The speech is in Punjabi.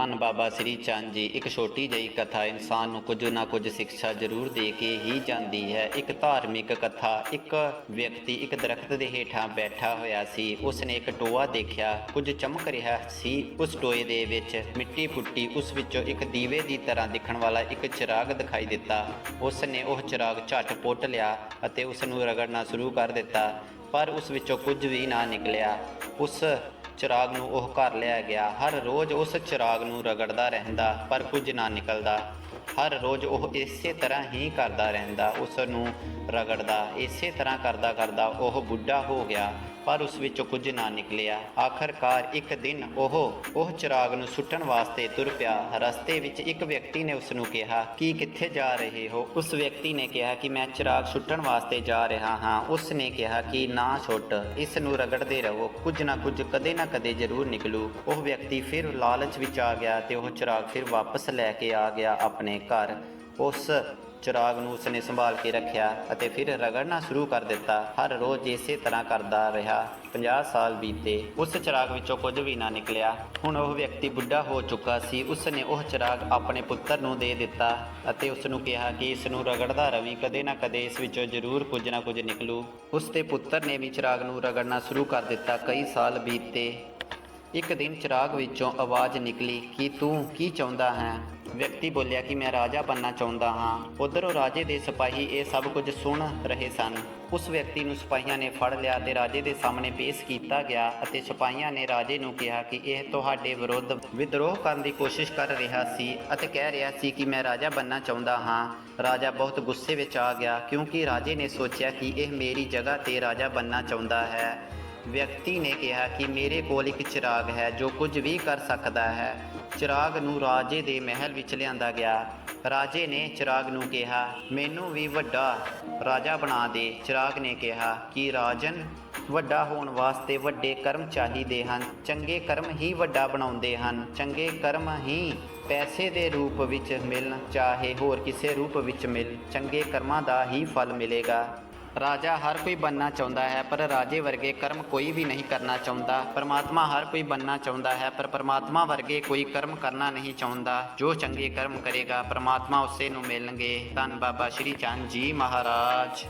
ਧੰਨ ਬਾਬਾ ਸ੍ਰੀ ਚੰਦ ਜੀ। ਇੱਕ ਛੋਟੀ ਜਿਹੀ ਕਥਾ ਇਨਸਾਨ ਨੂੰ ਕੁਝ ਨਾ ਕੁਝ ਸਿੱਖਿਆ ਜ਼ਰੂਰ ਦੇ ਕੇ ਹੀ ਜਾਂਦੀ ਹੈ। ਇੱਕ ਧਾਰਮਿਕ ਕਥਾ, ਇੱਕ ਵਿਅਕਤੀ ਇੱਕ ਦਰਖਤ ਦੇ ਹੇਠਾਂ ਬੈਠਾ ਹੋਇਆ ਸੀ। ਉਸਨੇ ਇੱਕ ਟੋਆ ਦੇਖਿਆ। ਕੁਝ ਚਮਕ ਰਿਹਾ ਸੀ। ਉਸ ਟੋਏ ਦੇ ਵਿੱਚ ਮਿੱਟੀ ਪੁੱਟੀ, ਉਸ ਵਿੱਚੋਂ ਇੱਕ ਦੀਵੇ ਦੀ ਤਰ੍ਹਾਂ ਦਿਖਣ ਵਾਲਾ ਇੱਕ ਚਿਰਾਗ ਦਿਖਾਈ ਦਿੱਤਾ। ਉਸਨੇ ਉਹ ਚਿਰਾਗ ਝੱਟ ਪੁੱਟ ਲਿਆ ਅਤੇ ਉਸ ਨੂੰ ਰਗੜਨਾ ਸ਼ੁਰੂ ਕਰ ਦਿੱਤਾ, ਪਰ ਉਸ ਵਿੱਚੋਂ ਕੁਝ ਵੀ ਨਾ ਨਿਕਲਿਆ। ਉਸ ਚਿਰਾਗ ਨੂੰ ਉਹ ਘਰ ਲਿਆ ਗਿਆ। ਹਰ ਰੋਜ਼ ਉਸ ਚਿਰਾਗ ਨੂੰ ਰਗੜਦਾ ਰਹਿੰਦਾ, ਪਰ ਕੁਝ ਨਾ ਨਿਕਲਦਾ। ਹਰ ਰੋਜ਼ ਉਹ ਇਸੇ ਤਰ੍ਹਾਂ ਹੀ ਕਰਦਾ ਰਹਿੰਦਾ, ਉਸ ਨੂੰ ਰਗੜਦਾ। ਇਸੇ ਤਰ੍ਹਾਂ ਕਰਦਾ ਕਰਦਾ ਉਹ ਬੁੱਢਾ ਹੋ ਗਿਆ। ਪਰ ਉਸ ਵਿੱਚੋਂ ਕੁਝ ਨਾ ਨਿਕਲਿਆ। ਆਖਰਕਾਰ ਇੱਕ ਦਿਨ ਉਹ ਉਹ ਚਿਰਾਗ ਨੂੰ ਸੁੱਟਣ ਵਾਸਤੇ ਤੁਰ ਪਿਆ। ਰਸਤੇ ਵਿੱਚ ਇੱਕ ਵਿਅਕਤੀ ਨੇ ਉਸ ਨੂੰ ਕਿਹਾ, ਕਿ ਕਿੱਥੇ ਜਾ ਰਹੇ ਹੋ? ਉਸ ਵਿਅਕਤੀ ਨੇ ਕਿਹਾ ਕਿ ਮੈਂ ਚਿਰਾਗ ਸੁੱਟਣ ਵਾਸਤੇ ਜਾ ਰਿਹਾ ਹਾਂ। ਉਸ ਨੇ ਕਿਹਾ ਕਿ, ਨਾ ਛੁੱਟ, ਇਸ ਨੂੰ ਰਗੜਦੇ ਰਹੋ। ਕੁਝ ਨਾ ਕੁਝ ਕਦੇ ਨਾ ਕਦੇ ਜ਼ਰੂਰ ਨਿਕਲੂ। ਉਹ ਵਿਅਕਤੀ ਫਿਰ ਲਾਲਚ ਵਿੱਚ ਆ ਗਿਆ ਤੇ ਉਹ ਚਿਰਾਗ ਫਿਰ ਵਾਪਸ ਲੈ ਕੇ ਆ ਗਿਆ ਆਪਣੇ ਘਰ। ਉਸ ਚਿਰਾਗ ਨੂੰ ਉਸਨੇ ਸੰਭਾਲ ਕੇ ਰੱਖਿਆ ਅਤੇ ਫਿਰ ਰਗੜਨਾ ਸ਼ੁਰੂ ਕਰ ਦਿੱਤਾ। ਹਰ ਰੋਜ਼ ਇਸੇ ਤਰ੍ਹਾਂ ਕਰਦਾ ਰਿਹਾ। 50 ਸਾਲ ਬੀਤੇ। ਉਸ ਚਿਰਾਗ ਵਿੱਚੋਂ ਕੁਝ ਵੀ ਨਾ ਨਿਕਲਿਆ। ਹੁਣ ਉਹ ਵਿਅਕਤੀ ਬੁੱਢਾ ਹੋ ਚੁੱਕਾ ਸੀ। ਉਸਨੇ ਉਹ ਚਿਰਾਗ ਆਪਣੇ ਪੁੱਤਰ ਨੂੰ ਦੇ ਦਿੱਤਾ ਅਤੇ ਉਸ ਨੂੰ ਕਿਹਾ ਕਿ ਇਸ ਨੂੰ ਰਗੜਦਾ ਰਵੀ ਕਦੇ ਨਾ ਕਦੇ ਇਸ ਵਿੱਚੋਂ ਜ਼ਰੂਰ ਕੁਝ ਨਾ ਕੁਝ ਨਿਕਲੂ। ਉਸ ਦੇ ਪੁੱਤਰ ਨੇ ਵੀ ਚਿਰਾਗ ਨੂੰ ਰਗੜਨਾ ਸ਼ੁਰੂ ਕਰ ਦਿੱਤਾ ਕਈ ਸਾਲ ਬੀਤੇ। ਇੱਕ ਦਿਨ ਚਿਰਾਗ ਵਿੱਚੋਂ ਆਵਾਜ਼ ਨਿਕਲੀ ਕਿ ਤੂੰ ਕੀ ਚਾਹੁੰਦਾ ਹੈ? ਵਿਅਕਤੀ ਬੋਲਿਆ ਕਿ ਮੈਂ ਰਾਜਾ ਬਣਨਾ ਚਾਹੁੰਦਾ ਹਾਂ। ਉਧਰੋਂ ਰਾਜੇ ਦੇ ਸਿਪਾਹੀ ਇਹ ਸਭ ਕੁਝ ਸੁਣ ਰਹੇ ਸਨ। ਉਸ ਵਿਅਕਤੀ ਨੂੰ ਸਿਪਾਹੀਆਂ ਨੇ ਫੜ ਲਿਆ ਤੇ ਰਾਜੇ ਦੇ ਸਾਹਮਣੇ ਪੇਸ਼ ਕੀਤਾ ਗਿਆ ਅਤੇ ਸਿਪਾਹੀਆਂ ਨੇ ਰਾਜੇ ਨੂੰ ਕਿਹਾ ਕਿ ਇਹ ਤੁਹਾਡੇ ਵਿਰੁੱਧ ਵਿਦਰੋਹ ਕਰਨ ਦੀ ਕੋਸ਼ਿਸ਼ ਕਰ ਰਿਹਾ ਸੀ ਅਤੇ ਕਹਿ ਰਿਹਾ ਸੀ ਕਿ ਮੈਂ ਰਾਜਾ ਬਣਨਾ ਚਾਹੁੰਦਾ ਹਾਂ। ਰਾਜਾ ਬਹੁਤ ਗੁੱਸੇ ਵਿੱਚ ਆ ਗਿਆ ਕਿਉਂਕਿ ਰਾਜੇ ਨੇ ਸੋਚਿਆ ਕਿ ਇਹ ਮੇਰੀ ਜਗ੍ਹਾ ਤੇ ਰਾਜਾ ਬਣਨਾ ਚਾਹੁੰਦਾ ਹੈ। ਵਿਅਕਤੀ ਨੇ ਕਿਹਾ ਕਿ ਮੇਰੇ ਕੋਲ ਇੱਕ ਚਿਰਾਗ ਹੈ ਜੋ ਕੁਝ ਵੀ ਕਰ ਸਕਦਾ ਹੈ। ਚਿਰਾਗ ਨੂੰ ਰਾਜੇ ਦੇ ਮਹਿਲ ਵਿੱਚ ਲਿਆਂਦਾ ਗਿਆ। ਰਾਜੇ ਨੇ ਚਿਰਾਗ ਨੂੰ ਕਿਹਾ, ਮੈਨੂੰ ਵੀ ਵੱਡਾ ਰਾਜਾ ਬਣਾ ਦੇ। ਚਿਰਾਗ ਨੇ ਕਿਹਾ ਕਿ ਰਾਜਨ ਵੱਡਾ ਹੋਣ ਵਾਸਤੇ ਵੱਡੇ ਕਰਮ ਚਾਹੀਦੇ ਹਨ। ਚੰਗੇ ਕਰਮ ਹੀ ਵੱਡਾ ਬਣਾਉਂਦੇ ਹਨ। ਚੰਗੇ ਕਰਮ ਹੀ ਪੈਸੇ ਦੇ ਰੂਪ ਵਿੱਚ ਮਿਲਣ, ਚਾਹੇ ਹੋਰ ਕਿਸੇ ਰੂਪ ਵਿੱਚ ਮਿਲ, ਚੰਗੇ ਕਰਮਾਂ ਦਾ ਹੀ ਫਲ ਮਿਲੇਗਾ। ਰਾਜਾ ਹਰ ਕੋਈ ਬੰਨਣਾ ਚਾਹੁੰਦਾ ਹੈ, ਪਰ ਰਾਜੇ ਵਰਗੇ ਕਰਮ ਕੋਈ ਵੀ ਨਹੀਂ ਕਰਨਾ ਚਾਹੁੰਦਾ। ਪਰਮਾਤਮਾ ਹਰ ਕੋਈ ਬੰਨਣਾ ਚਾਹੁੰਦਾ ਹੈ, ਪਰ ਪਰਮਾਤਮਾ ਵਰਗੇ ਕੋਈ ਕਰਮ ਕਰਨਾ ਨਹੀਂ ਚਾਹੁੰਦਾ। ਜੋ ਚੰਗੇ ਕਰਮ ਕਰੇਗਾ, ਪਰਮਾਤਮਾ ਉਸੇ ਨੂੰ ਮਿਲਣਗੇ। ਧੰਨ ਬਾਬਾ ਸ਼੍ਰੀ ਚੰਦ ਜੀ ਮਹਾਰਾਜ।